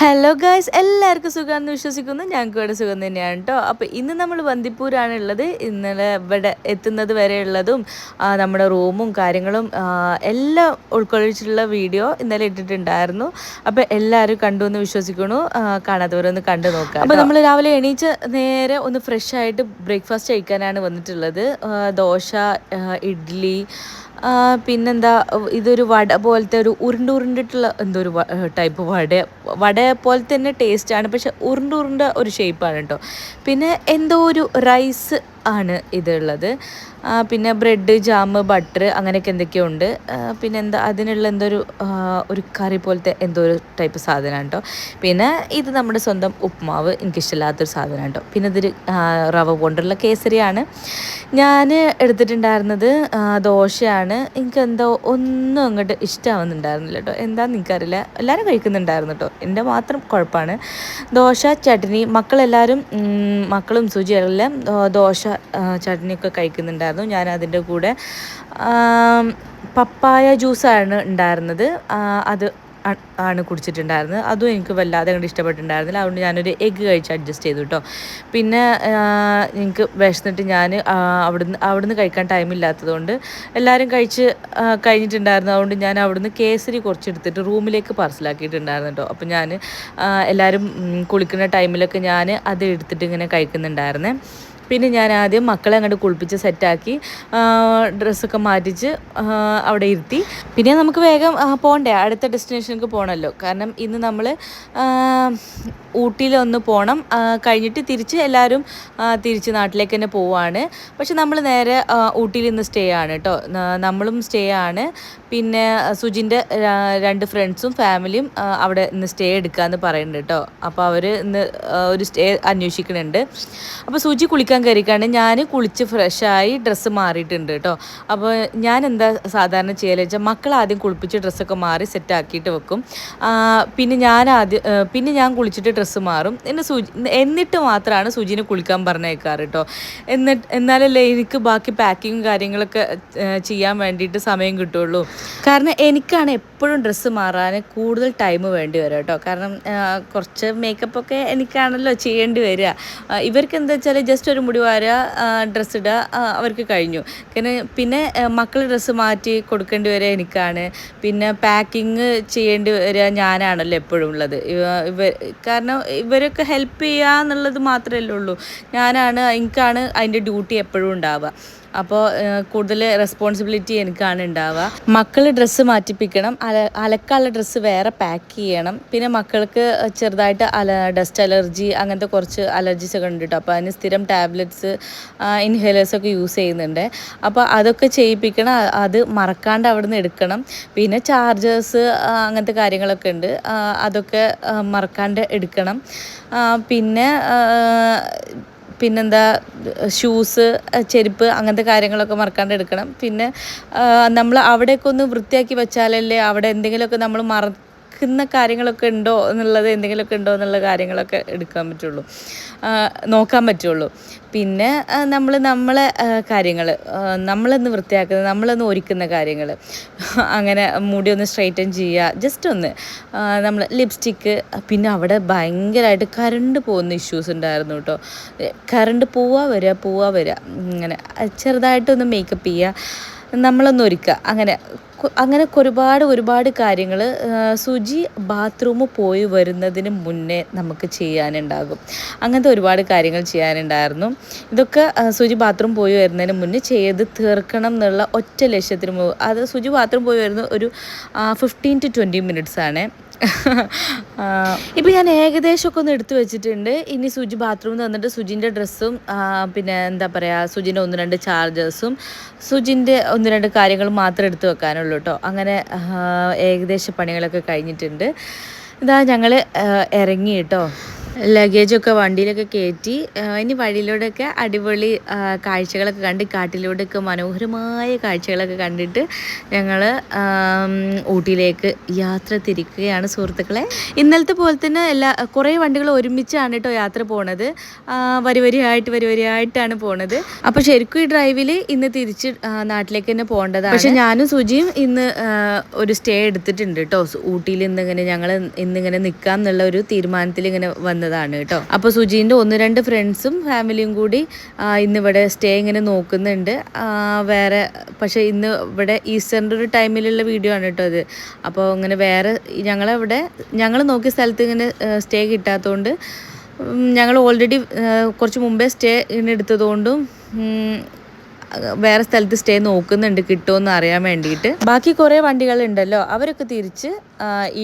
Hello guys എല്ലാവർക്കും സുഖമാണെന്ന് വിശ്വസിക്കുന്നു. ഞങ്ങൾക്ക് ഇവിടെ സുഖം തന്നെയാണ് കേട്ടോ അപ്പോൾ ഇന്ന് നമ്മൾ ബന്ദിപ്പൂരാണ് ഉള്ളത്. ഇന്നലെ ഇവിടെ എത്തുന്നത് വരെ ഉള്ളതും നമ്മുടെ റൂമും കാര്യങ്ങളും എല്ലാം ഉൾക്കൊള്ളിച്ചിട്ടുള്ള വീഡിയോ ഇന്നലെ ഇട്ടിട്ടുണ്ടായിരുന്നു. അപ്പോൾ എല്ലാവരും കണ്ടു എന്ന് വിശ്വസിക്കുന്നു. കാണാത്തവരൊന്ന് കണ്ടു നോക്കാം അപ്പോൾ നമ്മൾ രാവിലെ എണീച്ച് നേരെ ഒന്ന് ഫ്രഷ് ആയിട്ട് ബ്രേക്ക്ഫാസ്റ്റ് കഴിക്കാനാണ് വന്നിട്ടുള്ളത്. ദോശ ഇഡ്ഡലി പിന്നെന്താ ഇതൊരു വട പോലത്തെ ഒരു ഉരുണ്ട് ഉരുണ്ടിട്ടുള്ള എന്തോ ഒരു ടൈപ്പ് വട വട പോലെ തന്നെ ടേസ്റ്റാണ് പക്ഷെ ഉരുണ്ട് ഉരുണ്ട ഒരു ഷേപ്പാണ് കേട്ടോ പിന്നെ എന്തോ ഒരു റൈസ് ആണ് ഇതുള്ളത്. പിന്നെ ബ്രെഡ് ജാം ബട്ടർ അങ്ങനെയൊക്കെ എന്തൊക്കെയോ ഉണ്ട് പിന്നെ എന്താ അതിനുള്ള എന്തോ ഒരു ഒരു കറി പോലത്തെ എന്തോ ഒരു ടൈപ്പ് സാധനമാണ് കേട്ടോ. പിന്നെ ഇത് നമ്മുടെ സ്വന്തം ഉപ്മാവ്. എനിക്കിഷ്ടമില്ലാത്തൊരു സാധനമാണ് കേട്ടോ. പിന്നെ ഇതൊരു റവ കൊണ്ടുള്ള കേസരിയാണ്. ഞാൻ എടുത്തിട്ടുണ്ടായിരുന്നത് ദോശയാണ്. എനിക്ക് എന്തോ ഒന്നും അങ്ങോട്ട് ഇഷ്ടമാവുന്നുണ്ടായിരുന്നില്ല കേട്ടോ. എന്താണെന്ന് എനിക്കറിയില്ല. എല്ലാവരും കഴിക്കുന്നുണ്ടായിരുന്നു കേട്ടോ. എന്റെ മാത്രം കുഴപ്പമാണ്. ദോശ ചട്നി മക്കളെല്ലാവരും മക്കളും സുചിയെല്ലാം ദോശ ചട്നിയൊക്കെ കഴിക്കുന്നുണ്ടായിരുന്നു. ഞാൻ അതിന്റെ കൂടെ പപ്പായ ജ്യൂസാണ് ഉണ്ടായിരുന്നത്. അത് ആണ് കുടിച്ചിട്ടുണ്ടായിരുന്നത്. അതും എനിക്ക് വല്ലാതെ അങ്ങോട്ട് ഇഷ്ടപ്പെട്ടിട്ടുണ്ടായിരുന്നില്ല. അതുകൊണ്ട് ഞാനൊരു എഗ്ഗ് കഴിച്ച് അഡ്ജസ്റ്റ് ചെയ്തു കേട്ടോ പിന്നെ എനിക്ക് വിശന്നിട്ട് ഞാൻ അവിടുന്ന് അവിടുന്ന് കഴിക്കാൻ ടൈമില്ലാത്തതുകൊണ്ട് എല്ലാവരും കഴിച്ച് കഴിഞ്ഞിട്ടുണ്ടായിരുന്നു. അതുകൊണ്ട് ഞാൻ അവിടുന്ന് കേസരി കുറച്ചെടുത്തിട്ട് റൂമിലേക്ക് പാർസലാക്കിയിട്ടുണ്ടായിരുന്നു കേട്ടോ അപ്പോൾ ഞാൻ എല്ലാവരും കുളിക്കുന്ന ടൈമിലൊക്കെ ഞാൻ അത് എടുത്തിട്ട് ഇങ്ങനെ കഴിക്കുന്നുണ്ടായിരുന്നേ. പിന്നെ ഞാൻ ആദ്യം മക്കളെ അങ്ങോട്ട് കുളിപ്പിച്ച് സെറ്റാക്കി ഡ്രസ്സൊക്കെ മാറ്റിച്ച് അവിടെ ഇരുത്തി. പിന്നെ നമുക്ക് വേഗം പോകണ്ടേ അടുത്ത ഡെസ്റ്റിനേഷനിലേക്ക് പോകണമല്ലോ കാരണം ഇന്ന് നമ്മൾ ഊട്ടിയിലൊന്ന് പോകണം കഴിഞ്ഞിട്ട് തിരിച്ച് എല്ലാവരും തിരിച്ച് നാട്ടിലേക്ക് തന്നെ പോവാണ്. പക്ഷെ നമ്മൾ നേരെ ഊട്ടിയിൽ ഇന്ന് സ്റ്റേ ആണ് കേട്ടോ നമ്മളും സ്റ്റേ ആണ്. പിന്നെ സുജിന്റെ രണ്ട് ഫ്രണ്ട്സും ഫാമിലിയും അവിടെ ഇന്ന് സ്റ്റേ എടുക്കാമെന്ന് പറയുന്നുണ്ട് കേട്ടോ അപ്പോൾ അവർ ഇന്ന് ഒരു സ്റ്റേ അന്വേഷിക്കുന്നുണ്ട്. അപ്പോൾ സുജി കുളിക്കാൻ കയറിക്കാണ്ട് ഞാൻ കുളിച്ച് ഫ്രഷായി ഡ്രസ്സ് മാറിയിട്ടുണ്ട് കേട്ടോ അപ്പോൾ ഞാൻ എന്താ സാധാരണ ചെയ്യലെന്ന് വെച്ചാൽ മക്കൾ ആദ്യം കുളിപ്പിച്ച് ഡ്രസ്സൊക്കെ മാറി സെറ്റ് ആക്കിയിട്ട് വെക്കും. പിന്നെ ഞാൻ ആദ്യം പിന്നെ ഞാൻ കുളിച്ചിട്ട് ഡ്രസ്സ് മാറും. എന്നെ സുജി എന്നിട്ട് മാത്രമാണ് സുജിനെ കുളിക്കാൻ പറഞ്ഞേക്കാറ് കേട്ടോ എന്നിട്ട് എന്നാലല്ലേ എനിക്ക് ബാക്കി പാക്കിങ്ങും കാര്യങ്ങളൊക്കെ ചെയ്യാൻ വേണ്ടിയിട്ട് സമയം കിട്ടുള്ളൂ. കാരണം എനിക്കാണ് എപ്പോഴും ഡ്രസ്സ് മാറാൻ കൂടുതൽ ടൈം വേണ്ടി വരും കേട്ടോ കാരണം കുറച്ച് മേക്കപ്പ് ഒക്കെ എനിക്കാണല്ലോ ചെയ്യേണ്ടി വരിക. ഇവർക്ക് എന്താ വെച്ചാൽ ജസ്റ്റ് ഒരു മുടി വാരുക ഡ്രസ്സ് ഇടുക അവർക്ക് കഴിഞ്ഞു. കാരണം പിന്നെ മക്കൾ ഡ്രസ്സ് മാറ്റി കൊടുക്കേണ്ടി വരിക എനിക്കാണ്. പിന്നെ പാക്കിങ് ചെയ്യേണ്ടി വരിക ഞാനാണല്ലോ എപ്പോഴും ഉള്ളത്. ഇവ കാരണം ഇവരൊക്കെ ഹെൽപ്പ് ചെയ്യുക എന്നുള്ളത് മാത്രമല്ലേ ഉള്ളൂ. ഞാനാണ് എനിക്കാണ് അതിന്റെ ഡ്യൂട്ടി എപ്പോഴും ഉണ്ടാവുക. അപ്പോൾ കൂടുതൽ റെസ്പോൺസിബിലിറ്റി എനിക്കാണ് ഉണ്ടാവുക മക്കൾ ഡ്രസ്സ് മാറ്റിപ്പിക്കണം. അല അലക്കാനുള്ള ഡ്രസ്സ് വേറെ പാക്ക് ചെയ്യണം. പിന്നെ മക്കൾക്ക് ചെറുതായിട്ട് അല ഡസ്റ്റ് അലർജി അങ്ങനത്തെ കുറച്ച് അലർജീസ് ഒക്കെ ഉണ്ട് കേട്ടോ അപ്പോൾ അതിന് സ്ഥിരം ടാബ്ലറ്റ്സ് ഇൻഹേലേഴ്സൊക്കെ യൂസ് ചെയ്യുന്നുണ്ട്. അപ്പോൾ അതൊക്കെ ചെയ്യിപ്പിക്കണം. അത് മറക്കാണ്ട് അവിടെ നിന്ന് എടുക്കണം. പിന്നെ ചാർജേഴ്സ് അങ്ങനത്തെ കാര്യങ്ങളൊക്കെ ഉണ്ട്. അതൊക്കെ മറക്കാണ്ട് എടുക്കണം. പിന്നെ പിന്നെന്താ ഷൂസ് ചെരുപ്പ് അങ്ങനത്തെ കാര്യങ്ങളൊക്കെ മറക്കാണ്ട് എടുക്കണം. പിന്നെ നമ്മൾ അവിടെയൊക്കെ ഒന്ന് വൃത്തിയാക്കി വെച്ചാലല്ലേ അവിടെ എന്തെങ്കിലുമൊക്കെ നമ്മൾ മറക്കുന്ന കാര്യങ്ങളൊക്കെ ഉണ്ടോ എന്നുള്ളത് എന്തെങ്കിലുമൊക്കെ ഉണ്ടോ എന്നുള്ള കാര്യങ്ങളൊക്കെ എടുക്കാൻ പറ്റുള്ളൂ. നോക്കാൻ പറ്റുള്ളൂ. പിന്നെ നമ്മൾ നമ്മളെ കാര്യങ്ങൾ നമ്മളൊന്ന് വൃത്തിയാക്കുന്നത് നമ്മളൊന്ന് ഒരുക്കുന്ന കാര്യങ്ങൾ അങ്ങനെ മുടി ഒന്ന് സ്ട്രൈറ്റൻ ചെയ്യുക ജസ്റ്റ് ഒന്ന് നമ്മൾ ലിപ്സ്റ്റിക്ക് പിന്നെ അവിടെ ഭയങ്കരമായിട്ട് കറണ്ട് പോകുന്ന ഇഷ്യൂസ് ഉണ്ടായിരുന്നു കേട്ടോ. കറണ്ട് പോവാ വരിക പോവാ വരിക ഇങ്ങനെ ചെറുതായിട്ടൊന്ന് മേക്കപ്പ് ചെയ്യുക നമ്മളൊന്ന് ഒരുക്കുക അങ്ങനെ അങ്ങനെ ഒരുപാട് ഒരുപാട് കാര്യങ്ങൾ സുജി ബാത്റൂം പോയി വരുന്നതിന് മുന്നേ നമുക്ക് ചെയ്യാനുണ്ടാകും. അങ്ങനത്തെ ഒരുപാട് കാര്യങ്ങൾ ചെയ്യാനുണ്ടായിരുന്നു. ഇതൊക്കെ സുജി ബാത്റൂം പോയി വരുന്നതിന് മുന്നേ ചെയ്ത് തീർക്കണം എന്നുള്ള ഒറ്റ ലക്ഷ്യത്തിന് അത് സുജി ബാത്റൂം പോയി വരുന്ന ഒരു ഫിഫ്റ്റീൻ ടു ട്വന്റി മിനിറ്റ്സ് ആണ്. ഇപ്പം ഞാൻ ഏകദേശമൊക്കെ ഒന്ന് എടുത്തു വെച്ചിട്ടുണ്ട്. ഇനി സുജി ബാത്റൂമിൽ വന്നിട്ട് സുജിന്റെ ഡ്രസ്സും പിന്നെ എന്താ പറയുക സുജിന്റെ ഒന്ന് രണ്ട് ചാർജേഴ്സും സുജിന്റെ ഒന്ന് രണ്ട് കാര്യങ്ങൾ മാത്രം എടുത്തു വെക്കാനുള്ളൂ കേട്ടോ അങ്ങനെ ഏകദേശ പണികളൊക്കെ കഴിഞ്ഞിട്ടുണ്ട്. ഇതാ ഞങ്ങൾ ഇറങ്ങി കേട്ടോ ലഗേജൊക്കെ വണ്ടിയിലൊക്കെ കയറ്റി ഇനി വഴിയിലൂടെയൊക്കെ അടിപൊളി കാഴ്ചകളൊക്കെ കണ്ട് കാട്ടിലൂടെയൊക്കെ മനോഹരമായ കാഴ്ചകളൊക്കെ കണ്ടിട്ട് ഞങ്ങൾ ഊട്ടിയിലേക്ക് യാത്ര തിരിക്കുകയാണ് സുഹൃത്തുക്കളെ. ഇന്നലത്തെ പോലെ തന്നെ എല്ലാ കുറേ വണ്ടികൾ ഒരുമിച്ചാണ് കേട്ടോ യാത്ര പോണത്. വരി വരിയായിട്ട് വരി വരിയായിട്ടാണ് പോണത്. അപ്പോൾ ശരിക്കും ഈ ഡ്രൈവിൽ ഇന്ന് തിരിച്ച് നാട്ടിലേക്ക് തന്നെ പോകേണ്ടതാണ്. പക്ഷെ ഞാനും സുജിയും ഇന്ന് ഒരു സ്റ്റേ എടുത്തിട്ടുണ്ട് കേട്ടോ. ഊട്ടിയിൽ ഇന്നിങ്ങനെ ഞങ്ങൾ ഇന്നിങ്ങനെ നിൽക്കാം എന്നുള്ള ഒരു തീരുമാനത്തിൽ ഇങ്ങനെ വന്നതാണ് കേട്ടോ. അപ്പോൾ സുജീന്റെ ഒന്ന് രണ്ട് ഫ്രണ്ട്സും ഫാമിലിയും കൂടി ഇന്നിവിടെ സ്റ്റേ ഇങ്ങനെ നോക്കുന്നുണ്ട്. വേറെ പക്ഷേ ഇന്ന് ഇവിടെ ഈസ്റ്ററിന്റെ ഒരു ടൈമിലുള്ള വീഡിയോ ആണ് കേട്ടോ അത് അപ്പോൾ ഇങ്ങനെ വേറെ ഞങ്ങളവിടെ ഞങ്ങൾ നോക്കിയ സ്ഥലത്ത് ഇങ്ങനെ സ്റ്റേ കിട്ടാത്തതുകൊണ്ട് ഞങ്ങൾ ഓൾറെഡി കുറച്ച് മുമ്പേ സ്റ്റേ ഇങ്ങനെ എടുത്തതുകൊണ്ടും വേറെ സ്ഥലത്ത് സ്റ്റേ നോക്കുന്നുണ്ട് കിട്ടുമെന്ന് അറിയാൻ വേണ്ടിയിട്ട്. ബാക്കി കുറേ വണ്ടികളുണ്ടല്ലോ അവരൊക്കെ തിരിച്ച്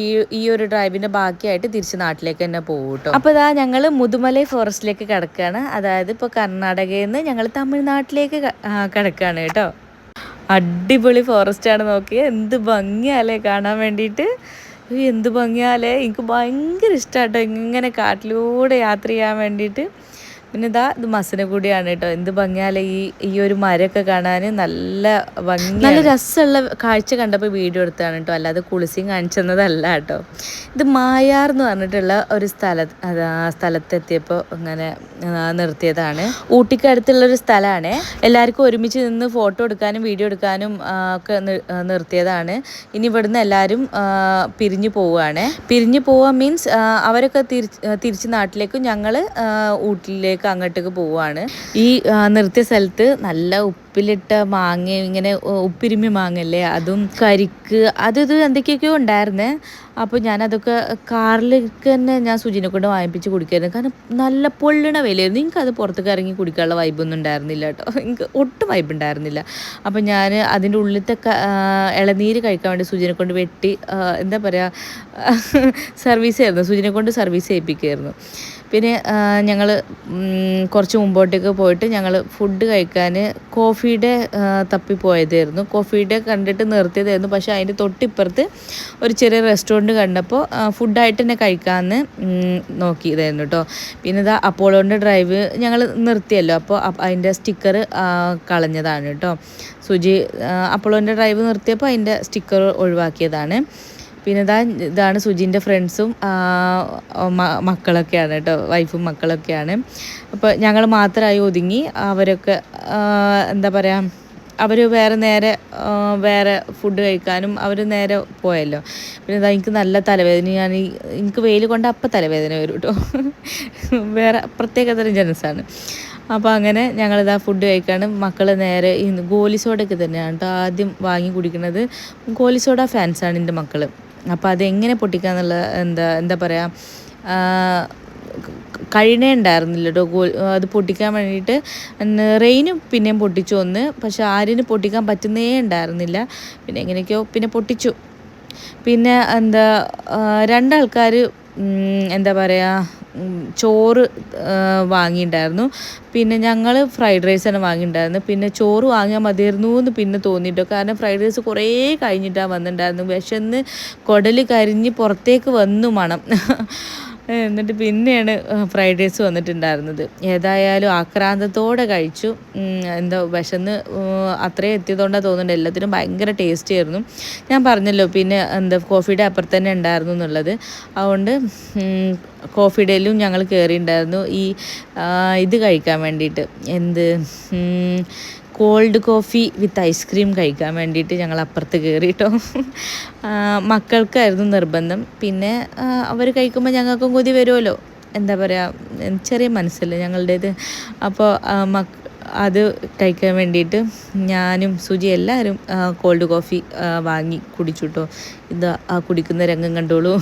ഈ ഈ ഒരു ഡ്രൈവിന്റെ ബാക്കിയായിട്ട് തിരിച്ച് നാട്ടിലേക്ക് തന്നെ പോകും കേട്ടോ അപ്പോൾ ഇതാ ഞങ്ങൾ മുതുമലൈ ഫോറസ്റ്റിലേക്ക് കിടക്കുകയാണ് അതായത് ഇപ്പോൾ കർണാടകയിൽ നിന്ന് ഞങ്ങൾ തമിഴ്നാട്ടിലേക്ക് കിടക്കുകയാണ് കേട്ടോ. അടിപൊളി ഫോറസ്റ്റ് ആണ് നോക്കിയത് എന്ത് ഭംഗിയാലേ കാണാൻ വേണ്ടിയിട്ട്. എന്ത് ഭംഗിയാലേ. എനിക്ക് ഭയങ്കര ഇഷ്ടമാട്ടോ ഇങ്ങനെ കാട്ടിലൂടെ യാത്ര ചെയ്യാൻ വേണ്ടിയിട്ട്. പിന്നെ ഇതാ ഇത് മസനഗുഡിയാണ് കേട്ടോ. എന്ത് ഭംഗിയാലേ ഈ ഈ ഒരു മരമൊക്കെ കാണാൻ നല്ല ഭംഗി നല്ല രസമുള്ള കാഴ്ച കണ്ടപ്പോൾ വീഡിയോ എടുത്താണ് കേട്ടോ. അല്ലാതെ കുളിസിയും കാണിച്ചെന്നതല്ല കേട്ടോ. ഇത് മായാർ എന്ന് പറഞ്ഞിട്ടുള്ള ഒരു സ്ഥല സ്ഥലത്തെത്തിയപ്പോൾ ഇങ്ങനെ നിർത്തിയതാണ്. ഊട്ടിക്ക് അടുത്തുള്ള ഒരു സ്ഥലമാണ്. എല്ലാവർക്കും ഒരുമിച്ച് നിന്ന് ഫോട്ടോ എടുക്കാനും വീഡിയോ എടുക്കാനും ഒക്കെ നിർത്തിയതാണ്. ഇനി ഇവിടുന്ന് എല്ലാവരും പിരിഞ്ഞു പോവുകയാണ്. പിരിഞ്ഞു പോവുക മീൻസ് അവരൊക്കെ തിരിച്ച് തിരിച്ച് നാട്ടിലേക്കും ഞങ്ങൾ ഊട്ടിലേക്ക് അങ്ങോട്ടേക്ക് പോവുകയാണ് ഈ നിർത്തിയ സ്ഥലത്ത് നല്ല ഉപ്പിലിട്ട മാങ്ങ ഇങ്ങനെ ഉപ്പിരുമി മാങ്ങല്ലേ അതും കരിക്ക് അത് ഇത് എന്തൊക്കെയൊക്കെയോ ഉണ്ടായിരുന്നേ. അപ്പോൾ ഞാനതൊക്കെ കാറിലേക്ക് തന്നെ ഞാൻ സുജിനെ കൊണ്ട് വാങ്ങിപ്പിച്ച് കുടിക്കായിരുന്നു. കാരണം നല്ല പൊള്ളണ വിലയായിരുന്നു എനിക്ക് അത് പുറത്തേക്ക് ഇറങ്ങി കുടിക്കാനുള്ള വൈബൊന്നും ഉണ്ടായിരുന്നില്ല കേട്ടോ. എനിക്ക് ഒട്ടും വൈബ് ഉണ്ടായിരുന്നില്ല. അപ്പോൾ ഞാൻ അതിന്റെ ഉള്ളിലത്തെ ഇളനീര് കഴിക്കാൻ വേണ്ടി സുജിനെ കൊണ്ട് വെട്ടി എന്താ പറയുക സർവീസ് ആയിരുന്നു. സുജിനെ കൊണ്ട് സർവീസ് ചെയ്യിപ്പിക്കുമായിരുന്നു പിന്നെ ഞങ്ങൾ കുറച്ച് മുമ്പോട്ടേക്ക് പോയിട്ട് ഞങ്ങൾ ഫുഡ് കഴിക്കാൻ കോഫിയുടെ തപ്പി പോയതായിരുന്നു. കോഫിയുടെ കണ്ടിട്ട് നിർത്തിയതായിരുന്നു. പക്ഷേ അതിന്റെ തൊട്ടിപ്പുറത്ത് ഒരു ചെറിയ റെസ്റ്റോറന്റ് കണ്ടപ്പോൾ ഫുഡായിട്ട് തന്നെ കഴിക്കാമെന്ന് നോക്കിയതായിരുന്നു കേട്ടോ പിന്നെ ഇതാ അപ്പോളോന്റെ ഡ്രൈവ് ഞങ്ങൾ നിർത്തിയല്ലോ. അപ്പോൾ അതിന്റെ സ്റ്റിക്കർ കളഞ്ഞതാണ് കേട്ടോ സുജി അപ്പോളോന്റെ ഡ്രൈവ് നിർത്തിയപ്പോൾ അതിന്റെ സ്റ്റിക്കർ ഒഴിവാക്കിയതാണ്. പിന്നെ ഇതാ ഇതാണ് സുജിന്റെ ഫ്രണ്ട്സും മക്കളൊക്കെയാണ് കേട്ടോ വൈഫും മക്കളൊക്കെയാണ്. അപ്പോൾ ഞങ്ങൾ മാത്രമായി ഒതുങ്ങി അവരൊക്കെ എന്താ പറയുക അവർ വേറെ നേരെ വേറെ ഫുഡ് കഴിക്കാനും അവർ നേരെ പോയല്ലോ. പിന്നെ ഇതാ എനിക്ക് നല്ല തലവേദന ഞാൻ എനിക്ക് വെയിൽ കൊണ്ട് അപ്പം തലവേദന വരും കേട്ടോ. വേറെ പ്രത്യേക തരം ജനസാണ്. അപ്പോൾ അങ്ങനെ ഞങ്ങളിതാ ഫുഡ് കഴിക്കാണ് മക്കൾ നേരെ ഗോലി സോഡയൊക്കെ തന്നെയാണ് കേട്ടോ ആദ്യം വാങ്ങി കുടിക്കുന്നത് ഗോലി സോഡ ഫാൻസാണ് എന്റെ മക്കൾ അപ്പോൾ അതെങ്ങനെ പൊട്ടിക്കാന്നുള്ള എന്താ എന്താ പറയുക കഴിയണേണ്ടായിരുന്നില്ല കേട്ടോ അത് പൊട്ടിക്കാൻ വേണ്ടിയിട്ട് റെയിനും പിന്നെയും പൊട്ടിച്ചു ഒന്ന്. പക്ഷെ ആരും പൊട്ടിക്കാൻ പറ്റുന്നേ ഉണ്ടായിരുന്നില്ല. പിന്നെ എങ്ങനെയൊക്കെയോ പിന്നെ പൊട്ടിച്ചു. പിന്നെ എന്താ രണ്ടാൾക്കാർ എന്താ പറയുക ചോറ് വാങ്ങിയിട്ടുണ്ടായിരുന്നു പിന്നെ ഞങ്ങൾ ഫ്രൈഡ് റൈസ് റൈസാണ് വാങ്ങിയിട്ടുണ്ടായിരുന്നു പിന്നെ ചോറ് വാങ്ങിയാൽ മതിയായിരുന്നു എന്ന് പിന്നെ തോന്നിയിട്ടോ. കാരണം ഫ്രൈഡ് റൈസ് കുറേ കഴിഞ്ഞിട്ടാണ് വന്നിട്ടുണ്ടായിരുന്നു വിശന്ന് കുടൽ കരിഞ്ഞ് പുറത്തേക്ക് വന്നു മണം. എന്നിട്ട് പിന്നെയാണ് ഫ്രൈഡ് റൈസ് വന്നിട്ടുണ്ടായിരുന്നത്. ഏതായാലും ആക്രാന്തത്തോടെ കഴിച്ചു. എന്തോ വിശന്ന് അത്രയും എത്തിയതുകൊണ്ടാണ് തോന്നുന്നുണ്ട്. എല്ലാത്തിനും ഭയങ്കര ടേസ്റ്റ് ആയിരുന്നു. ഞാൻ പറഞ്ഞല്ലോ പിന്നെ എന്താ കോഫിയുടെ അപ്പുറത്ത് തന്നെ ഉണ്ടായിരുന്നു എന്നുള്ളത്. അതുകൊണ്ട് കോഫി കോഫിയുടെയിലും ഞങ്ങൾ കയറിയിട്ടുണ്ടായിരുന്നു ഈ ഇത് കഴിക്കാൻ വേണ്ടിയിട്ട്. എന്ത് കോൾഡ് കോഫി വിത്ത് ഐസ്ക്രീം കഴിക്കാൻ വേണ്ടിയിട്ട് ഞങ്ങൾ അപ്പുറത്ത് കയറി കേട്ടോ മക്കൾക്കായിരുന്നു നിർബന്ധം. പിന്നെ അവർ കഴിക്കുമ്പോൾ ഞങ്ങൾക്കും കൊതി വരുമല്ലോ. എന്താ പറയുക ചെറിയ മനസ്സല്ലേ ഞങ്ങളുടേത്. അപ്പോൾ അത് കഴിക്കാൻ വേണ്ടിയിട്ട് ഞാനും സുജി എല്ലാവരും കോൾഡ് കോഫി വാങ്ങി കുടിച്ചുട്ടോ. ഇത് ആ കുടിക്കുന്ന രംഗം കണ്ടോളൂ.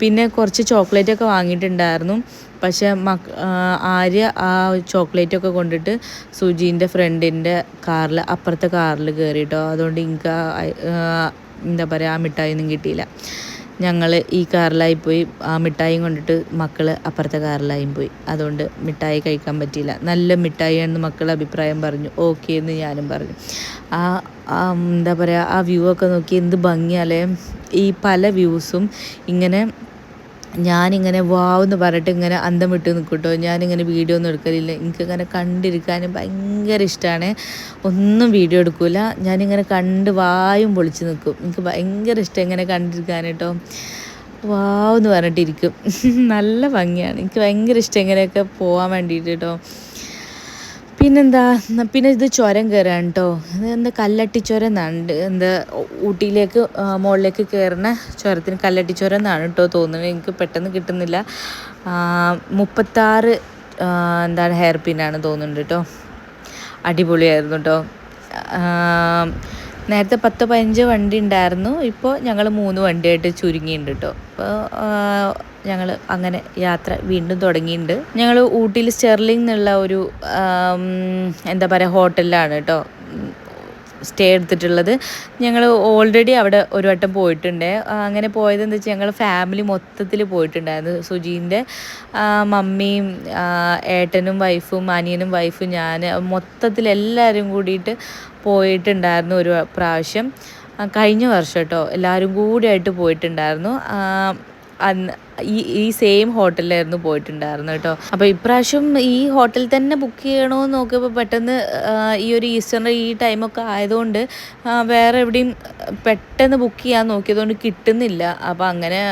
പിന്നെ കുറച്ച് ചോക്ലേറ്റൊക്കെ വാങ്ങിയിട്ടുണ്ടായിരുന്നു. പക്ഷെ മക് ആര്യ ആ ചോക്ലേറ്റൊക്കെ കൊണ്ടിട്ട് സുജീന്റെ ഫ്രണ്ടിന്റെ കാറിൽ അപ്പുറത്തെ കാറിൽ കയറി കേട്ടോ അതുകൊണ്ട് എനിക്ക് എന്താ പറയുക ആ മിഠായി ഒന്നും കിട്ടിയില്ല. ഞങ്ങൾ ഈ കാറിലായി പോയി. ആ മിഠായിയും കൊണ്ടിട്ട് മക്കൾ അപ്പുറത്തെ കാറിലായും പോയി. അതുകൊണ്ട് മിഠായി കഴിക്കാൻ പറ്റിയില്ല. നല്ല മിഠായി എന്ന് മക്കൾ അഭിപ്രായം പറഞ്ഞു. ഓക്കെ എന്ന് ഞാനും പറഞ്ഞു. ആ, എന്താ പറയുക ആ വ്യൂ ഒക്കെ നോക്കി എന്ത് ഭംഗിയാലേ ഈ പല വ്യൂസും ഇങ്ങനെ ഞാനിങ്ങനെ വാവ് എന്ന് പറഞ്ഞിട്ട് ഇങ്ങനെ അന്തം വിട്ട് നിൽക്കും കേട്ടോ ഞാനിങ്ങനെ വീഡിയോ ഒന്നും എടുക്കലില്ല. എനിക്കിങ്ങനെ കണ്ടിരിക്കാനും ഭയങ്കര ഇഷ്ടമാണ് ഒന്നും വീഡിയോ എടുക്കില്ല ഞാനിങ്ങനെ കണ്ട് വായും പൊളിച്ച് നിൽക്കും എനിക്ക് ഭയങ്കര ഇഷ്ടം ഇങ്ങനെ കണ്ടിരിക്കാൻ കേട്ടോ വാവ് എന്ന് പറഞ്ഞിട്ടിരിക്കും നല്ല ഭംഗിയാണ്. എനിക്ക് ഭയങ്കര ഇഷ്ടം ഇങ്ങനെയൊക്കെ പോകാൻ വേണ്ടിയിട്ട് കേട്ടോ. പിന്നെന്താ പിന്നെ ഇത് ചുരം കയറാൻ കേട്ടോ എന്താ കല്ലട്ടി ചുരം എന്നാണ് എന്താ ഊട്ടിയിലേക്ക് മുകളിലേക്ക് കയറുന്ന ചുരത്തിന് കല്ലട്ടി ചുരം എന്നാണ് കേട്ടോ തോന്നുന്നത്. എനിക്ക് പെട്ടെന്ന് കിട്ടുന്നില്ല. മുപ്പത്താറ് എന്താണ് ഹെയർ പിന്നാണ് തോന്നുന്നുണ്ട് കേട്ടോ അടിപൊളിയായിരുന്നു കേട്ടോ നേരത്തെ പത്ത് പതിനഞ്ച് വണ്ടി ഉണ്ടായിരുന്നു. ഇപ്പോൾ ഞങ്ങൾ മൂന്ന് വണ്ടിയായിട്ട് ചുരുങ്ങിയിട്ടുണ്ട് കേട്ടോ അപ്പോൾ ഞങ്ങൾ അങ്ങനെ യാത്ര വീണ്ടും തുടങ്ങിയിട്ടുണ്ട് ഞങ്ങൾ ഊട്ടിയിൽ സ്റ്റെർലിംഗ് എന്നുള്ള ഒരു എന്താ പറയുക ഹോട്ടലിലാണ് കേട്ടോ സ്റ്റേ എടുത്തിട്ടുള്ളത്. ഞങ്ങൾ ഓൾറെഡി അവിടെ ഒരു വട്ടം പോയിട്ടുണ്ട്. അങ്ങനെ പോയത് എന്താ വെച്ചാൽ ഞങ്ങൾ ഫാമിലി മൊത്തത്തിൽ പോയിട്ടുണ്ടായിരുന്നു. സുജീന്റെ മമ്മിയും ഏട്ടനും വൈഫും അനിയനും വൈഫും ഞാൻ മൊത്തത്തിൽ എല്ലാവരും കൂടിയിട്ട് പോയിട്ടുണ്ടായിരുന്നു ഒരു പ്രാവശ്യം. കഴിഞ്ഞ വർഷം കേട്ടോ എല്ലാവരും കൂടിയായിട്ട് പോയിട്ടുണ്ടായിരുന്നു. അന്ന് ഈ ഈ സെയിം ഹോട്ടലിലായിരുന്നു പോയിട്ടുണ്ടായിരുന്നു കേട്ടോ അപ്പോൾ ഇപ്രാവശ്യം ഈ ഹോട്ടലിൽ തന്നെ ബുക്ക് ചെയ്യണമെന്ന് നോക്കിയപ്പോൾ പെട്ടെന്ന് ഈ ഒരു ഈസ്റ്ററിന്റെ ഈ ടൈമൊക്കെ ആയതുകൊണ്ട് വേറെ എവിടെയും പെട്ടെന്ന് ബുക്ക് ചെയ്യാൻ നോക്കിയതുകൊണ്ട് കിട്ടുന്നില്ല. അപ്പോൾ അങ്ങനെ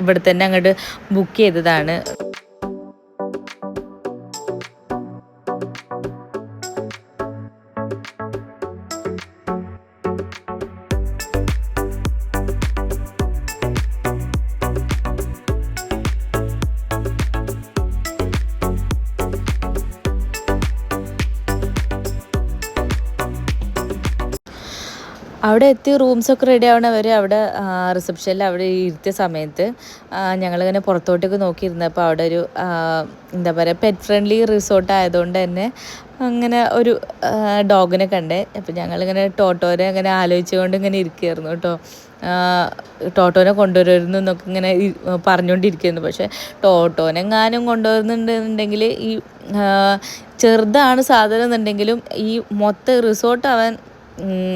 ഇവിടെ തന്നെ അങ്ങോട്ട് ബുക്ക് ചെയ്തതാണ്. അവിടെ എത്തി റൂംസൊക്കെ റെഡി ആവണ വരെ അവിടെ റിസപ്ഷനിൽ അവിടെ ഇരുത്തിയ സമയത്ത് ഞങ്ങളിങ്ങനെ പുറത്തോട്ടേക്ക് നോക്കിയിരുന്നപ്പോൾ അവിടെ ഒരു എന്താ പറയുക പെറ്റ് ഫ്രണ്ട്ലി റിസോർട്ട് ആയതുകൊണ്ട് തന്നെ അങ്ങനെ ഒരു ഡോഗിനെ കണ്ടേ. അപ്പം ഞങ്ങളിങ്ങനെ ടോട്ടോനെ അങ്ങനെ ആലോചിച്ചുകൊണ്ട് ഇങ്ങനെ ഇരിക്കുകയായിരുന്നു കേട്ടോ. ടോട്ടോനെ കൊണ്ടുവരുന്നു എന്നൊക്കെ ഇങ്ങനെ പറഞ്ഞുകൊണ്ടിരിക്കുന്നു പക്ഷേ ടോട്ടോനെ എങ്ങാനും കൊണ്ടുവരുന്നുണ്ടെന്നുണ്ടെങ്കിൽ ഈ ചെറുതാണ് സാധനം എന്നുണ്ടെങ്കിലും ഈ മൊത്തം റിസോർട്ട് അവൻ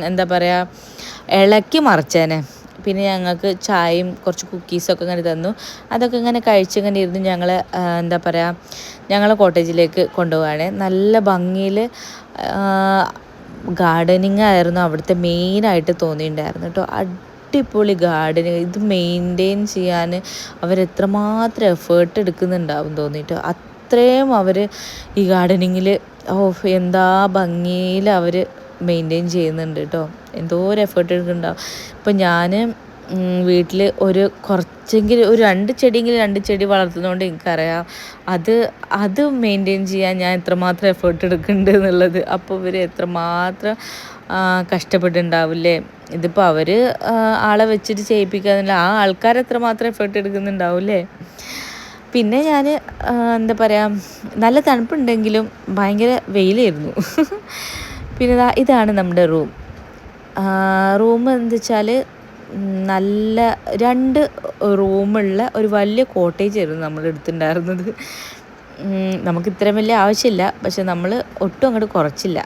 എന്താ പറയുക ഇളക്കി മറിച്ചേനെ. പിന്നെ ഞങ്ങൾക്ക് ചായയും കുറച്ച് കുക്കീസൊക്കെ ഇങ്ങനെ തന്നു. അതൊക്കെ ഇങ്ങനെ കഴിച്ച് ഇങ്ങനെ ഇരുന്ന് ഞങ്ങൾ എന്താ പറയുക ഞങ്ങളെ കോട്ടേജിലേക്ക് കൊണ്ടുപോവാണ്. നല്ല ഭംഗിയിൽ ഗാർഡനിങ് ആയിരുന്നു അവിടുത്തെ മെയിനായിട്ട് തോന്നിയിട്ടുണ്ടായിരുന്നു കേട്ടോ. അടിപൊളി ഗാർഡനിങ് ഇത് മെയിന്റെയിൻ ചെയ്യാൻ അവരെത്രമാത്രം എഫേർട്ട് എടുക്കുന്നുണ്ടാവും തോന്നിയിട്ട്. അത്രയും അവർ ഈ ഗാർഡനിങ്ങിൽ ഓ എന്താ ഭംഗിയിൽ അവർ മെയിന്റെയിൻ ചെയ്യുന്നുണ്ട് കേട്ടോ. എന്തോ ഒരു എഫേർട്ട് എടുക്കുന്നുണ്ടാവും. ഇപ്പം ഞാൻ വീട്ടിൽ ഒരു കുറച്ചെങ്കിലും ഒരു രണ്ട് ചെടിയെങ്കിലും രണ്ട് ചെടി വളർത്തുന്നതുകൊണ്ട് എനിക്കറിയാം. അത് അത് മെയിന്റെയിൻ ചെയ്യാൻ ഞാൻ എത്രമാത്രം എഫേർട്ട് എടുക്കുന്നുണ്ട് എന്നുള്ളത് അപ്പോൾ ഇവർ എത്രമാത്രം കഷ്ടപ്പെട്ടുണ്ടാവില്ലേ ഇതിപ്പോൾ അവർ ആളെ വെച്ചിട്ട് ചെയ്യിപ്പിക്കാന്നില്ല ആ ആൾക്കാർ എത്രമാത്രം എഫേർട്ട് എടുക്കുന്നുണ്ടാവില്ലേ? പിന്നെ ഞാൻ എന്താ പറയുക നല്ല തണുപ്പുണ്ടെങ്കിലും ഭയങ്കര വെയിലായിരുന്നു. പിന്നെ ഇതാണ് നമ്മുടെ റൂം. റൂം എന്താ വെച്ചാൽ നല്ല രണ്ട് റൂമുള്ള ഒരു വലിയ കോട്ടേജ് ആയിരുന്നു നമ്മൾ എടുത്തിട്ടുണ്ടായിരുന്നത് നമുക്ക് ഇത്രയും വലിയ ആവശ്യമില്ല. പക്ഷെ നമ്മൾ ഒട്ടും അങ്ങോട്ട് കുറച്ചില്ല.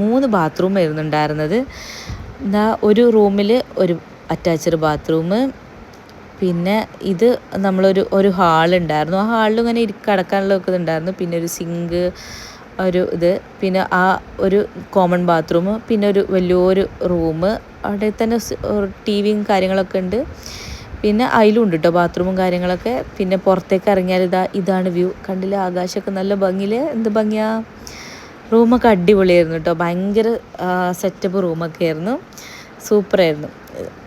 മൂന്ന് ബാത്റൂം ആയിരുന്നു ഉണ്ടായിരുന്നത്. എന്താ ഒരു റൂമിൽ ഒരു അറ്റാച്ച്ഡ് ബാത്റൂം. പിന്നെ ഇത് നമ്മളൊരു ഒരു ഹാളുണ്ടായിരുന്നു. ആ ഹാളിൽ ഇങ്ങനെ ഇരിക്കടക്കാനുള്ള ഒക്കെ ഉണ്ടായിരുന്നു പിന്നെ ഒരു സിങ്ക് ഒരു ഇത്. പിന്നെ ആ ഒരു കോമൺ ബാത്റൂം പിന്നെ ഒരു വലിയൊരു റൂം അവിടെ തന്നെ ടി വിയും കാര്യങ്ങളൊക്കെ ഉണ്ട്. പിന്നെ അതിലും ഉണ്ട് കേട്ടോ ബാത്റൂമും കാര്യങ്ങളൊക്കെ. പിന്നെ പുറത്തേക്ക് ഇറങ്ങിയാൽ ഇതാ ഇതാണ് വ്യൂ കണ്ടില്ല ആകാശമൊക്കെ നല്ല ഭംഗിയിൽ എന്ത് ഭംഗിയാ? റൂമൊക്കെ അടിപൊളിയായിരുന്നു കേട്ടോ ഭയങ്കര സെറ്റപ്പ് റൂമൊക്കെ ആയിരുന്നു. സൂപ്പറായിരുന്നു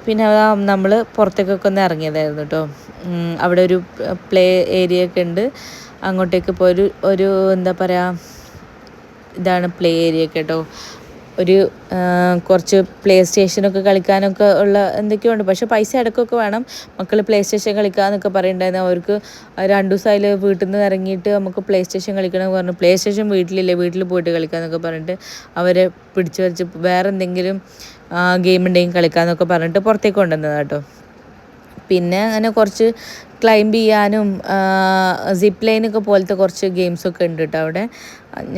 പിന്നെ നമ്മൾ പുറത്തേക്കൊക്കെ ഒന്ന് ഇറങ്ങിയതായിരുന്നു കേട്ടോ അവിടെ ഒരു പ്ലേ ഏരിയ ഒക്കെ ഉണ്ട്. അങ്ങോട്ടേക്ക് ഇപ്പോൾ ഒരു ഒരു എന്താ പറയുക ഇതാണ് പ്ലേ ഏരിയ കേട്ടോ ഒരു കുറച്ച് പ്ലേ സ്റ്റേഷനൊക്കെ കളിക്കാനൊക്കെ ഉള്ള എന്തൊക്കെയോ ഉണ്ട് പക്ഷേ പൈസ അടക്കമൊക്കെ വേണം. മക്കൾ പ്ലേ സ്റ്റേഷൻ കളിക്കാന്നൊക്കെ പറയുന്നുണ്ടായിരുന്നു അവർക്ക് രണ്ടു ദിവസമായി വീട്ടിൽ നിന്ന് ഇറങ്ങിയിട്ട് നമുക്ക് പ്ലേ സ്റ്റേഷൻ കളിക്കണമെന്ന് പറഞ്ഞു. പ്ലേ സ്റ്റേഷൻ വീട്ടിലില്ലേ? വീട്ടിൽ പോയിട്ട് കളിക്കാമെന്നൊക്കെ പറഞ്ഞിട്ട് അവരെ പിടിച്ചു വരച്ച് വേറെ എന്തെങ്കിലും ഗെയിം ഉണ്ടെങ്കിൽ കളിക്കാമെന്നൊക്കെ പറഞ്ഞിട്ട് പുറത്തേക്ക് കൊണ്ടുവന്നതാണ് കേട്ടോ പിന്നെ അങ്ങനെ കുറച്ച് ക്ലൈംബ് ചെയ്യാനും സിപ്പ് ലൈനൊക്കെ പോലത്തെ കുറച്ച് ഗെയിംസൊക്കെ ഉണ്ട് കേട്ടോ അവിടെ.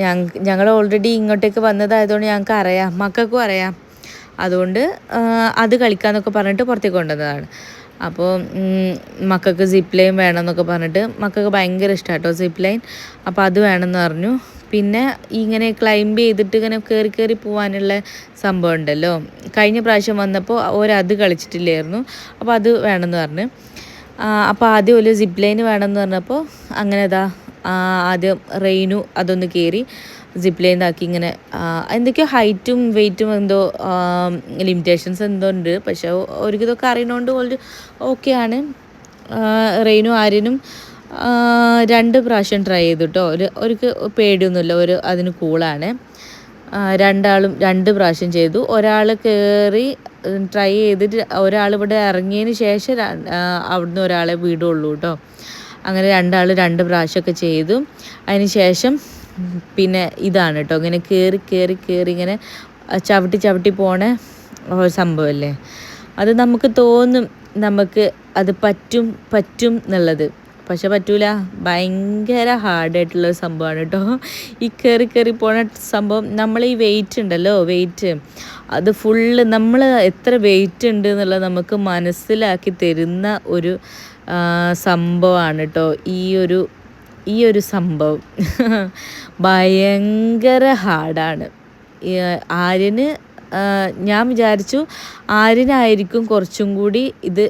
ഞങ്ങ ഞങ്ങൾ ഓൾറെഡി ഇങ്ങോട്ടേക്ക് വന്നതായതുകൊണ്ട് ഞങ്ങൾക്ക് അറിയാം മക്കൾക്കും അറിയാം. അതുകൊണ്ട് അത് കളിക്കാന്നൊക്കെ പറഞ്ഞിട്ട് പുറത്തേക്ക് കൊണ്ടുവന്നതാണ്. അപ്പോൾ മക്കൾക്ക് സിപ്പ് ലൈൻ വേണമെന്നൊക്കെ പറഞ്ഞിട്ട് മക്കൾക്ക് ഭയങ്കര ഇഷ്ടമാണ് കേട്ടോ സിപ്പ് ലൈൻ അപ്പോൾ അത് വേണമെന്ന് പറഞ്ഞു. പിന്നെ ഇങ്ങനെ ക്ലൈംബ് ചെയ്തിട്ട് ഇങ്ങനെ കയറി കയറി പോകാനുള്ള സംഭവം ഉണ്ടല്ലോ കഴിഞ്ഞ പ്രാവശ്യം വന്നപ്പോൾ ഒരത് കളിച്ചിട്ടില്ലായിരുന്നു. അപ്പോൾ അത് വേണമെന്ന് പറഞ്ഞു. അപ്പോൾ ആദ്യം ഒരു സിപ്പ് ലൈൻ വേണമെന്ന് പറഞ്ഞപ്പോൾ അങ്ങനെ ഇതാ ആദ്യം റെയിനു അതൊന്ന് കയറി സിപ്പ് ലൈൻ ആക്കി ഇങ്ങനെ എന്തൊക്കെയോ ഹൈറ്റും വെയിറ്റും എന്തോ ലിമിറ്റേഷൻസ് എന്തോ ഉണ്ട്. പക്ഷേ ഒരിക്കലൊക്കെ അറിയണോണ്ട് ഒരു ഓക്കെയാണ് റെയിനും ആര്യനും രണ്ട് പ്രാവശ്യം ട്രൈ ചെയ്തു കേട്ടോ ഒരു അവർക്ക് പേടിയൊന്നുമില്ല. ഒരു അതിന് കൂളാണ്. രണ്ടാളും രണ്ട് പ്രാവശ്യം ചെയ്തു. ഒരാൾ കയറി ട്രൈ ചെയ്തിട്ട് ഒരാൾ ഇവിടെ ഇറങ്ങിയതിന് ശേഷം അവിടുന്ന് ഒരാളെ വീടുള്ളൂ കേട്ടോ അങ്ങനെ രണ്ടാൾ രണ്ട് പ്രാവശ്യമൊക്കെ ചെയ്തു. അതിന് ശേഷം പിന്നെ ഇതാണ് കേട്ടോ ഇങ്ങനെ കയറി കയറി കയറി ഇങ്ങനെ ചവിട്ടി ചവിട്ടി പോണ സംഭവമല്ലേ അത് നമുക്ക് തോന്നും നമുക്ക് അത് പറ്റും പറ്റും എന്നുള്ളത്. പക്ഷെ പറ്റൂല. ഭയങ്കര ഹാർഡായിട്ടുള്ള സംഭവമാണ് കേട്ടോ ഈ കയറി കയറി പോണ സംഭവം നമ്മൾ ഈ വെയിറ്റ് ഉണ്ടല്ലോ വെയിറ്റ് അത് ഫുള്ള് നമ്മൾ എത്ര വെയിറ്റ് ഉണ്ട് എന്നുള്ളത് നമുക്ക് മനസ്സിലാക്കി തരുന്ന ഒരു സംഭവമാണ് കേട്ടോ ഈ ഒരു ഈ ഒരു സംഭവം. ഭയങ്കര ഹാർഡാണ് ആര്യന് ഞാൻ വിചാരിച്ചു ആര്യനായിരിക്കും കുറച്ചും കൂടി ഇത്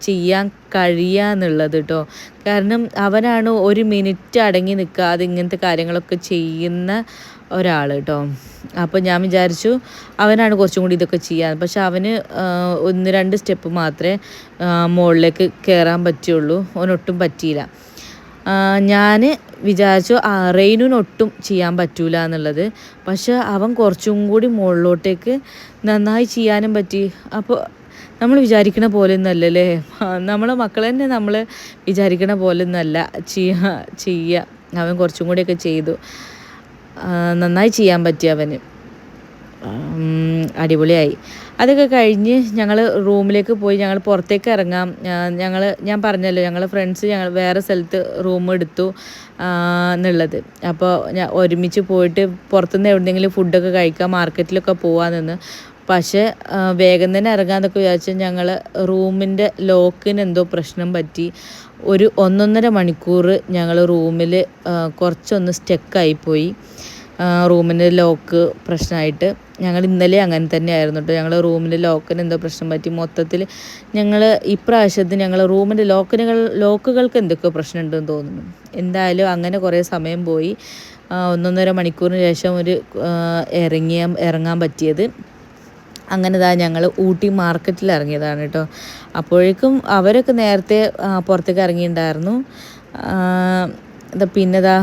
ചെയ്യാൻ കഴിയുക എന്നുള്ളത് കേട്ടോ കാരണം അവനാണ് ഒരു മിനിറ്റ് അടങ്ങി നിൽക്കാതെ ഇങ്ങനത്തെ കാര്യങ്ങളൊക്കെ ചെയ്യുന്ന ഒരാൾ കേട്ടോ അപ്പോൾ ഞാൻ വിചാരിച്ചു അവനാണ് കുറച്ചും കൂടി ഇതൊക്കെ ചെയ്യാൻ. പക്ഷെ അവന് ഒന്ന് രണ്ട് സ്റ്റെപ്പ് മാത്രമേ മുകളിലേക്ക് കയറാൻ പറ്റുള്ളൂ. അവനൊട്ടും പറ്റിയില്ല. ഞാൻ വിചാരിച്ചു റെയിനൊട്ടും ചെയ്യാൻ പറ്റൂല എന്നുള്ളത്. പക്ഷെ അവൻ കുറച്ചും കൂടി മുകളിലോട്ടേക്ക് നന്നായി ചെയ്യാനും പറ്റി. അപ്പോൾ നമ്മൾ വിചാരിക്കണ പോലെ ഒന്നല്ലല്ലേ? നമ്മളെ മക്കൾ തന്നെ നമ്മൾ വിചാരിക്കണ പോലെ ഒന്നല്ല. ചെയ്യുക ചെയ്യുക അവൻ കുറച്ചും കൂടിയൊക്കെ ചെയ്തു. നന്നായി ചെയ്യാൻ പറ്റി അവന്. അടിപൊളിയായി. അതൊക്കെ കഴിഞ്ഞ് ഞങ്ങൾ റൂമിലേക്ക് പോയി ഞങ്ങൾ പുറത്തേക്ക് ഇറങ്ങാം. ഞങ്ങൾ ഞാൻ പറഞ്ഞല്ലോ ഞങ്ങൾ ഫ്രണ്ട്സ് ഞങ്ങൾ വേറെ സ്ഥലത്ത് റൂം എടുത്തു എന്നുള്ളത്. അപ്പോൾ ഞാൻ ഒരുമിച്ച് പോയിട്ട് പുറത്തുനിന്ന് എവിടെയെങ്കിലും ഫുഡൊക്കെ കഴിക്കാം മാർക്കറ്റിലൊക്കെ പോകാമെന്ന് പക്ഷേ വേഗം തന്നെ ഇറങ്ങാമെന്നൊക്കെ വിചാരിച്ചാൽ ഞങ്ങൾ റൂമിന്റെ ലോക്കിന് എന്തോ പ്രശ്നം പറ്റി. ഒരു ഒന്നൊന്നര മണിക്കൂർ ഞങ്ങൾ റൂമിൽ കുറച്ചൊന്ന് സ്റ്റക്കായിപ്പോയി റൂമിന്റെ ലോക്ക് പ്രശ്നമായിട്ട്. ഞങ്ങൾ ഇന്നലെ അങ്ങനെ തന്നെയായിരുന്നു കേട്ടോ ഞങ്ങൾ റൂമിന്റെ ലോക്കിന് എന്തോ പ്രശ്നം പറ്റി. മൊത്തത്തിൽ ഞങ്ങൾ ഇപ്രാവശ്യത്തിന് ഞങ്ങൾ റൂമിന്റെ ലോക്കിനുകൾ ലോക്കുകൾക്ക് എന്തൊക്കെയോ പ്രശ്നമുണ്ടെന്ന് തോന്നുന്നു. എന്തായാലും അങ്ങനെ കുറേ സമയം പോയി. ഒന്നൊന്നര മണിക്കൂറിന് ശേഷം ഒരു ഇറങ്ങിയ ഇറങ്ങാൻ പറ്റിയത്. അങ്ങനെ ഇതാ ഞങ്ങൾ ഊട്ടി മാർക്കറ്റിൽ ഇറങ്ങിയതാണ് കേട്ടോ അപ്പോഴേക്കും അവരൊക്കെ നേരത്തെ പുറത്തേക്ക് ഇറങ്ങിയിട്ടുണ്ടായിരുന്നു പിന്നെതാ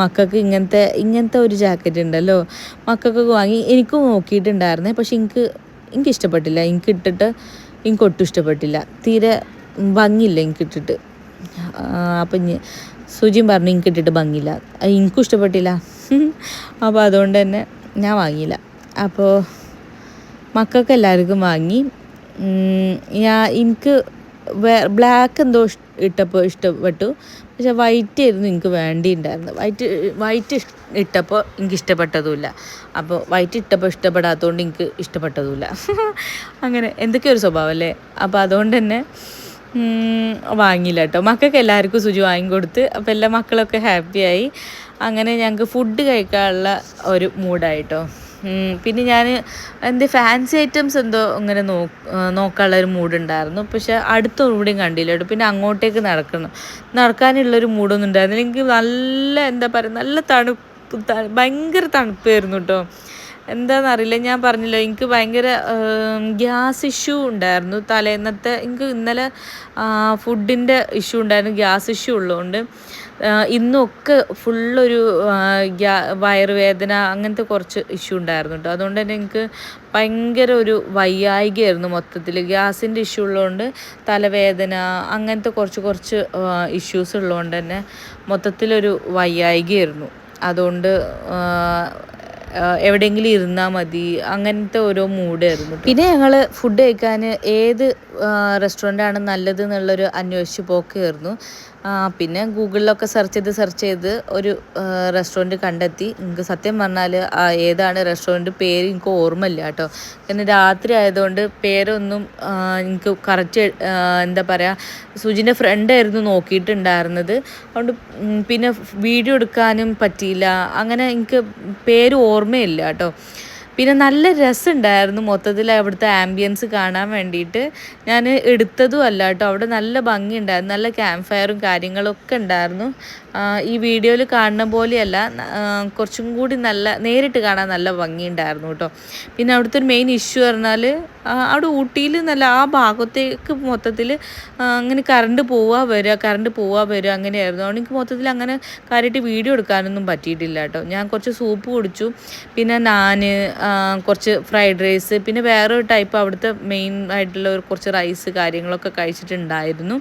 മക്കൾക്ക് ഇങ്ങനത്തെ ഇങ്ങനത്തെ ഒരു ജാക്കറ്റ് ഉണ്ടല്ലോ മക്കൾക്കൊക്കെ വാങ്ങി എനിക്കും നോക്കിയിട്ടുണ്ടായിരുന്നേ. പക്ഷെ എനിക്ക് എനിക്ക് ഇഷ്ടപ്പെട്ടില്ല എനിക്ക് ഇട്ടിട്ട് എനിക്ക് ഒട്ടും ഇഷ്ടപ്പെട്ടില്ല. തീരെ ഭംഗിയില്ല എനിക്ക് ഇട്ടിട്ട് അപ്പം സുജിയും പറഞ്ഞു എനിക്ക് ഇട്ടിട്ട് ഭംഗിയില്ല എനിക്കും ഇഷ്ടപ്പെട്ടില്ല. അപ്പോൾ അതുകൊണ്ട് തന്നെ ഞാൻ വാങ്ങിയില്ല. അപ്പോൾ മക്കൾക്ക് എല്ലാവർക്കും വാങ്ങി ഞാൻ എനിക്ക് വേ ബ്ലാക്ക് എന്തോ ഇട്ടപ്പോൾ ഇഷ്ടപ്പെട്ടു. പക്ഷെ വൈറ്റ് ആയിരുന്നു എനിക്ക് വേണ്ടിയിട്ടുണ്ടായിരുന്നത് വൈറ്റ് വൈറ്റ് ഇട്ടപ്പോൾ എനിക്ക് ഇഷ്ടപ്പെട്ടതുമില്ല അപ്പോൾ വൈറ്റ് ഇട്ടപ്പോൾ ഇഷ്ടപ്പെടാത്തതുകൊണ്ട് എനിക്ക് ഇഷ്ടപ്പെട്ടതുമില്ല അങ്ങനെ എന്തൊക്കെയൊരു സ്വഭാവം അല്ലേ അപ്പോൾ അതുകൊണ്ട് തന്നെ വാങ്ങിയില്ല കേട്ടോ മക്കൾക്ക് എല്ലാവർക്കും സുജി വാങ്ങിക്കൊടുത്ത് അപ്പോൾ എല്ലാ മക്കളൊക്കെ ഹാപ്പിയായി. അങ്ങനെ ഞങ്ങൾക്ക് ഫുഡ് കഴിക്കാനുള്ള ഒരു മൂഡായിട്ടോ. പിന്നെ ഞാൻ എന്റെ ഫാൻസി ഐറ്റംസ് എന്തോ ഇങ്ങനെ നോ നോക്കാനുള്ള ഒരു മൂഡുണ്ടായിരുന്നു പക്ഷെ അടുത്തൊരുകൂടിയും കണ്ടില്ല കേട്ടോ. പിന്നെ അങ്ങോട്ടേക്ക് നടക്കണം. നടക്കാനുള്ളൊരു മൂഡൊന്നും ഉണ്ടായിരുന്നില്ല. എനിക്ക് നല്ല എന്താ പറയുക നല്ല തണുപ്പ് ഭയങ്കര തണുപ്പായിരുന്നു കേട്ടോ. എന്താണെന്നറിയില്ല ഞാൻ പറഞ്ഞല്ലോ എനിക്ക് ഭയങ്കര ഗ്യാസ് ഇഷ്യൂ ഉണ്ടായിരുന്നു. തലേന്നത്തെ എനിക്ക് ഇന്നലെ ഫുഡിന്റെ ഇഷ്യൂ ഉണ്ടായിരുന്നു ഗ്യാസ് ഇഷ്യൂ ഉള്ളതുകൊണ്ട്. ഇന്നൊക്കെ ഫുള്ളൊരു ഗ്യാ വയറുവേദന അങ്ങനത്തെ കുറച്ച് ഇഷ്യൂ ഉണ്ടായിരുന്നു കേട്ടോ. അതുകൊണ്ട് തന്നെ എനിക്ക് ഭയങ്കര ഒരു വയ്യായികയായിരുന്നു മൊത്തത്തിൽ ഗ്യാസിന്റെ ഇഷ്യൂ ഉള്ളതുകൊണ്ട് തലവേദന അങ്ങനത്തെ കുറച്ച് കുറച്ച് ഇഷ്യൂസ് ഉള്ളതുകൊണ്ട് തന്നെ മൊത്തത്തിലൊരു വയ്യായികയായിരുന്നു. അതുകൊണ്ട് എവിടെയെങ്കിലും ഇരുന്നാൽ മതി. അങ്ങനത്തെ ഓരോ മൂഡായിരുന്നു പിന്നെ ഞങ്ങൾ ഫുഡ് കഴിക്കാൻ ഏത് റെസ്റ്റോറന്റാണ് നല്ലത് എന്നുള്ളൊരു അന്വേഷിച്ച് പോക്കായിരുന്നു പിന്നെ ഗൂഗിളിലൊക്കെ സെർച്ച് ചെയ്ത് സെർച്ച് ചെയ്ത് ഒരു റെസ്റ്റോറന്റ് കണ്ടെത്തി. എനിക്ക് സത്യം പറഞ്ഞാൽ ഏതാണ് റെസ്റ്റോറന്റ് പേര് എനിക്ക് ഓർമ്മയില്ല കേട്ടോ. പിന്നെ രാത്രി ആയതുകൊണ്ട് പേരൊന്നും എനിക്ക് കറക്റ്റ് എന്താ പറയുക സുജിന്റെ ഫ്രണ്ടായിരുന്നു നോക്കിയിട്ടുണ്ടായിരുന്നത്. അതുകൊണ്ട് പിന്നെ വീഡിയോ എടുക്കാനും പറ്റിയില്ല. അങ്ങനെ എനിക്ക് പേര് ഓർമ്മയില്ല കേട്ടോ. പിന്നെ നല്ല രസമുണ്ടായിരുന്നു മൊത്തത്തിൽ അവിടുത്തെ ആംബിയൻസ് കാണാൻ വേണ്ടിയിട്ട്. ഞാൻ എടുത്തതും അല്ല കേട്ടോ. അവിടെ നല്ല ഭംഗിയുണ്ടായിരുന്നു. നല്ല ക്യാമ്പ് ഫയറും കാര്യങ്ങളൊക്കെ ഉണ്ടായിരുന്നു. ഈ വീഡിയോയിൽ കാണുന്ന പോലെയല്ല കുറച്ചും കൂടി നല്ല നേരിട്ട് കാണാൻ നല്ല ഭംഗിയുണ്ടായിരുന്നു കേട്ടോ. പിന്നെ അവിടുത്തെ ഒരു മെയിൻ ഇഷ്യൂ പറഞ്ഞാൽ അവിടെ ഊട്ടിയിൽ നല്ല ആ ഭാഗത്തേക്ക് മൊത്തത്തിൽ അങ്ങനെ കറണ്ട് പോവുക വരിക കറണ്ട് പോവുക വരിക അങ്ങനെയായിരുന്നു. അതുകൊണ്ട് എനിക്ക് മൊത്തത്തിൽ അങ്ങനെ കാര്യമായിട്ട് വീഡിയോ എടുക്കാനൊന്നും പറ്റിയിട്ടില്ല കേട്ടോ. ഞാൻ കുറച്ച് സൂപ്പ് കുടിച്ചു പിന്നെ നാന് കുറച്ച് ഫ്രൈഡ് റൈസ് പിന്നെ വേറെ ടൈപ്പ് അവിടുത്തെ മെയിൻ ആയിട്ടുള്ള ഒരു കുറച്ച് റൈസ് കാര്യങ്ങളൊക്കെ കഴിച്ചിട്ടുണ്ടായിരുന്നു.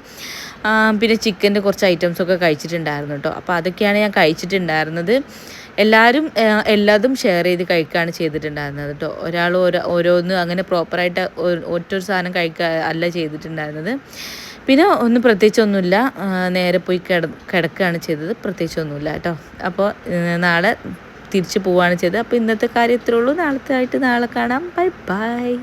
പിന്നെ ചിക്കന്റെ കുറച്ച് ഐറ്റംസൊക്കെ കഴിച്ചിട്ടുണ്ടായിരുന്നു കേട്ടോ. അപ്പോൾ അതൊക്കെയാണ് ഞാൻ കഴിച്ചിട്ടുണ്ടായിരുന്നത്. എല്ലാവരും എല്ലാതും ഷെയർ ചെയ്ത് കഴിക്കുകയാണ് ചെയ്തിട്ടുണ്ടായിരുന്നത് കേട്ടോ. ഒരാൾ ഓരോ ഓരോന്ന് അങ്ങനെ പ്രോപ്പറായിട്ട് ഒറ്റൊരു സാധനം കഴിക്കുക അല്ല ചെയ്തിട്ടുണ്ടായിരുന്നത്. പിന്നെ ഒന്നും പ്രത്യേകിച്ചൊന്നുമില്ല. നേരെ പോയി കിട കിടക്കുകയാണ് ചെയ്തത്. പ്രത്യേകിച്ചൊന്നുമില്ല കേട്ടോ. അപ്പോൾ നാളെ തിരിച്ചു പോവുകയാണ് ചെയ്തത്. അപ്പോൾ ഇന്നത്തെ കാര്യം ഇത്രേ ഉള്ളൂ. നാളത്തെ ആയിട്ട് നാളെ കാണാം. Bye bye